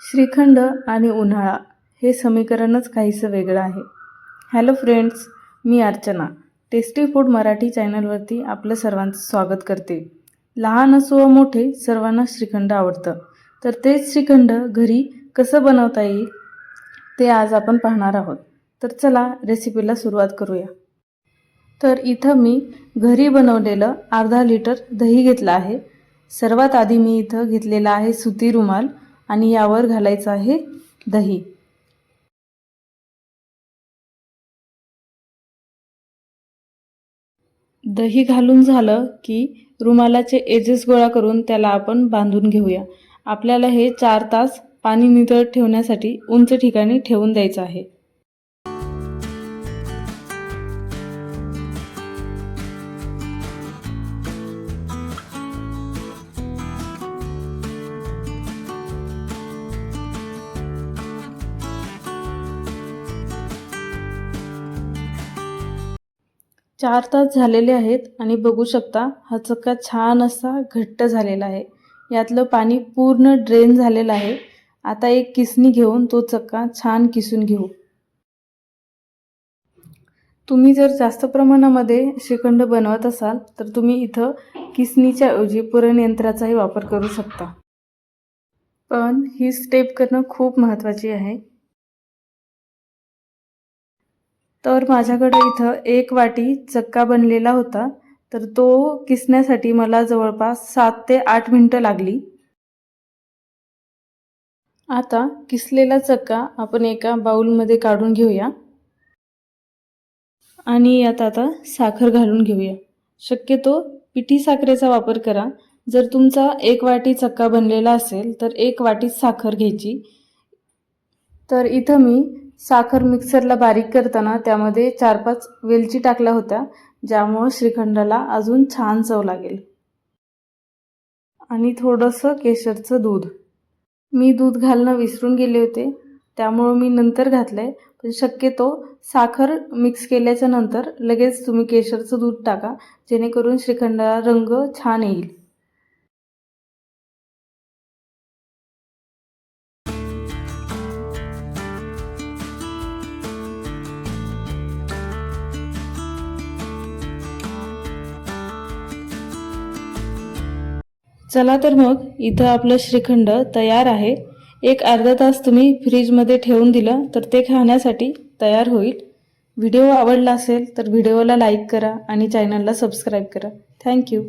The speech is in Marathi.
श्रीखंड आणि उन्हाळा हे समीकरणच काहीसं वेगळं आहे. हॅलो फ्रेंड्स मी अर्चना. टेस्टी फूड मराठी चॅनलवरती आपलं सर्वांचं स्वागत करते. लहान असो व मोठे सर्वांना श्रीखंड आवडतं. तर तेच श्रीखंड घरी कसं बनवता येईल ते आज आपण पाहणार आहोत. तर चला रेसिपीला सुरुवात करूया. तर इथं मी घरी बनवलेलं अर्धा लिटर दही घेतलं आहे. सर्वात आधी मी इथं घेतलेला आहे सुती रुमाल. आणि यावर घालायचं आहे दही. दही घालून झालं की रुमालाचे एजेस गोळा करून त्याला आपण बांधून घेऊया. आपल्याला हे चार तास पाणी नितळ ठेवण्यासाठी उंच ठिकाणी ठेवून द्यायचं आहे. चार तास झालेले आहेत आणि बघू शकता हा चक्का छान असा घट्ट झालेला आहे. यातलं पाणी पूर्ण ड्रेन झालेलं आहे. आता एक किसणी घेऊन तो चक्का छान किसून घेऊ. तुम्ही जर जास्त प्रमाणामध्ये श्रीखंड बनवत असाल तर तुम्ही इथं किसणीच्या ऐवजी पुरणयंत्राचाही वापर करू शकता. पण ही स्टेप करणं खूप महत्त्वाची आहे. तर माझ्याकडे इथं एक वाटी चक्का बनलेला होता तर तो किसण्यासाठी मला जवळपास सात ते आठ मिनटं लागली. आता किसलेला चक्का आपण एका बाऊलमध्ये काढून घेऊया. आणि यात आता साखर घालून घेऊया. शक्यतो पिठी साखरेचा वापर करा. जर तुमचा एक वाटी चक्का बनलेला असेल तर एक वाटी साखर घ्यायची. तर इथं मी साखर मिक्सरला बारीक करताना त्यामध्ये चार पाच वेलची टाकल्या होत्या ज्यामुळं श्रीखंडाला अजून छान चव लागेल. आणि थोडंसं केशरचं दूध. मी दूध घालणं विसरून गेले होते त्यामुळं मी नंतर घातलं आहे पण शक्यतो साखर मिक्स केल्याच्यानंतर लगेच तुम्ही केशरचं दूध टाका जेणेकरून श्रीखंडाला रंग छान येईल. चला तर मग इथं आपलं श्रीखंड तयार आहे. एक अर्धा तास तुम्ही फ्रीजमध्ये ठेवून दिलं तर ते खाण्यासाठी तयार होईल. व्हिडिओ आवडला असेल तर व्हिडिओला लाईक करा आणि चॅनलला सबस्क्राईब करा. थँक्यू